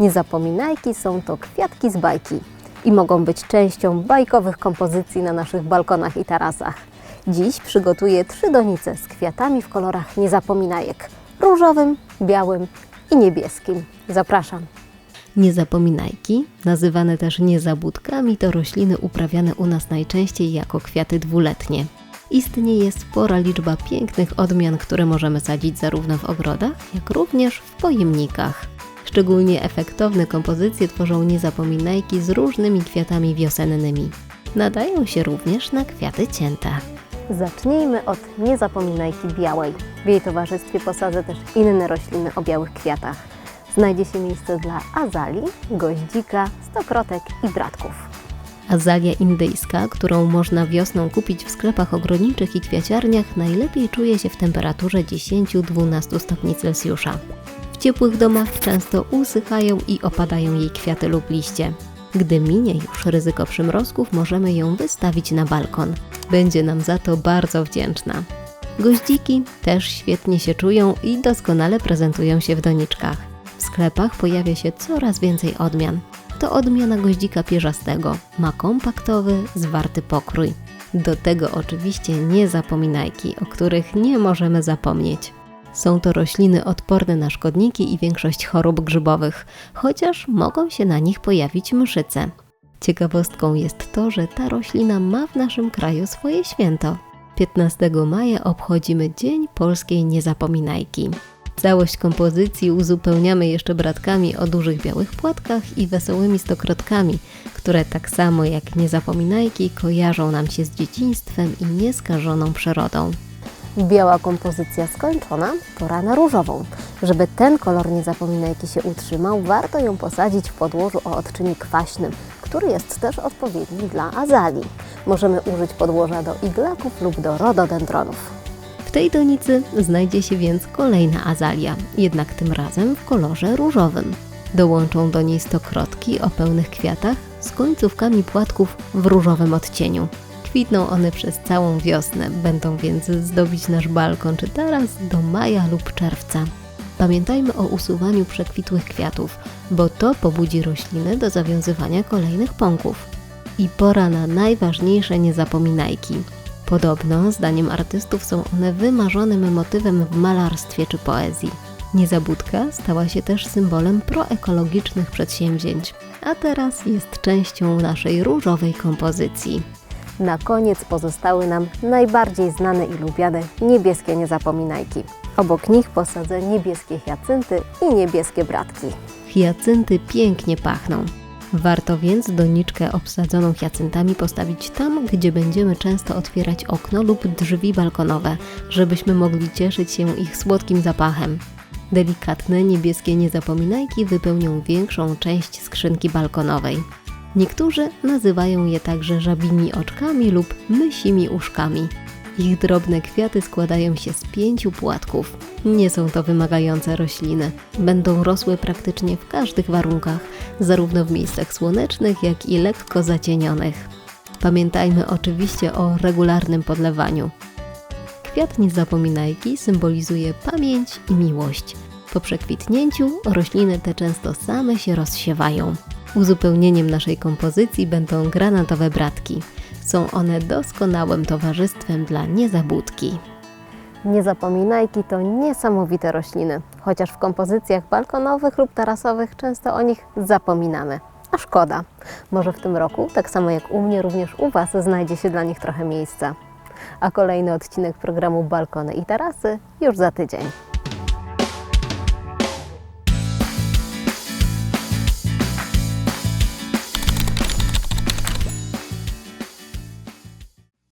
Niezapominajki są to kwiatki z bajki i mogą być częścią bajkowych kompozycji na naszych balkonach i tarasach. Dziś przygotuję trzy donice z kwiatami w kolorach niezapominajek różowym, białym i niebieskim. Zapraszam. Niezapominajki, nazywane też niezabudkami, to rośliny uprawiane u nas najczęściej jako kwiaty dwuletnie. Istnieje spora liczba pięknych odmian, które możemy sadzić zarówno w ogrodach, jak również w pojemnikach. Szczególnie efektowne kompozycje tworzą niezapominajki z różnymi kwiatami wiosennymi. Nadają się również na kwiaty cięte. Zacznijmy od niezapominajki białej. W jej towarzystwie posadzę też inne rośliny o białych kwiatach. Znajdzie się miejsce dla azalii, goździka, stokrotek i bratków. Azalia indyjska, którą można wiosną kupić w sklepach ogrodniczych i kwiaciarniach, najlepiej czuje się w temperaturze 10-12 stopni Celsjusza. Ciepłych domach często usychają i opadają jej kwiaty lub liście. Gdy minie już ryzyko przymrozków, możemy ją wystawić na balkon. Będzie nam za to bardzo wdzięczna. Goździki też świetnie się czują i doskonale prezentują się w doniczkach. W sklepach pojawia się coraz więcej odmian. To odmiana goździka pierzastego. Ma kompaktowy, zwarty pokrój. Do tego oczywiście niezapominajki, o których nie możemy zapomnieć. Są to rośliny odporne na szkodniki i większość chorób grzybowych, chociaż mogą się na nich pojawić mszyce. Ciekawostką jest to, że ta roślina ma w naszym kraju swoje święto. 15 maja obchodzimy Dzień Polskiej Niezapominajki. Całość kompozycji uzupełniamy jeszcze bratkami o dużych białych płatkach i wesołymi stokrotkami, które tak samo jak niezapominajki kojarzą nam się z dzieciństwem i nieskażoną przyrodą. Biała kompozycja skończona, pora na różową. Żeby ten kolor niezapominajki się utrzymał, warto ją posadzić w podłożu o odczynie kwaśnym, który jest też odpowiedni dla azalii. Możemy użyć podłoża do iglaków lub do rododendronów. W tej donicy znajdzie się więc kolejna azalia, jednak tym razem w kolorze różowym. Dołączą do niej stokrotki o pełnych kwiatach z końcówkami płatków w różowym odcieniu. Kwitną one przez całą wiosnę, będą więc zdobić nasz balkon czy taras do maja lub czerwca. Pamiętajmy o usuwaniu przekwitłych kwiatów, bo to pobudzi rośliny do zawiązywania kolejnych pąków. I pora na najważniejsze niezapominajki. Podobno, zdaniem artystów, są one wymarzonym motywem w malarstwie czy poezji. Niezabudka stała się też symbolem proekologicznych przedsięwzięć, a teraz jest częścią naszej różowej kompozycji. Na koniec pozostały nam najbardziej znane i lubiane niebieskie niezapominajki. Obok nich posadzę niebieskie hiacynty i niebieskie bratki. Hiacynty pięknie pachną. Warto więc doniczkę obsadzoną hiacyntami postawić tam, gdzie będziemy często otwierać okno lub drzwi balkonowe, żebyśmy mogli cieszyć się ich słodkim zapachem. Delikatne niebieskie niezapominajki wypełnią większą część skrzynki balkonowej. Niektórzy nazywają je także żabimi oczkami lub mysimi uszkami. Ich drobne kwiaty składają się z pięciu płatków. Nie są to wymagające rośliny. Będą rosły praktycznie w każdych warunkach, zarówno w miejscach słonecznych, jak i lekko zacienionych. Pamiętajmy oczywiście o regularnym podlewaniu. Kwiat niezapominajki symbolizuje pamięć i miłość. Po przekwitnięciu rośliny te często same się rozsiewają. Uzupełnieniem naszej kompozycji będą granatowe bratki. Są one doskonałym towarzystwem dla niezabudki. Niezapominajki to niesamowite rośliny, chociaż w kompozycjach balkonowych lub tarasowych często o nich zapominamy. A szkoda. Może w tym roku, tak samo jak u mnie, również u Was znajdzie się dla nich trochę miejsca. A kolejny odcinek programu Balkony i Tarasy już za tydzień.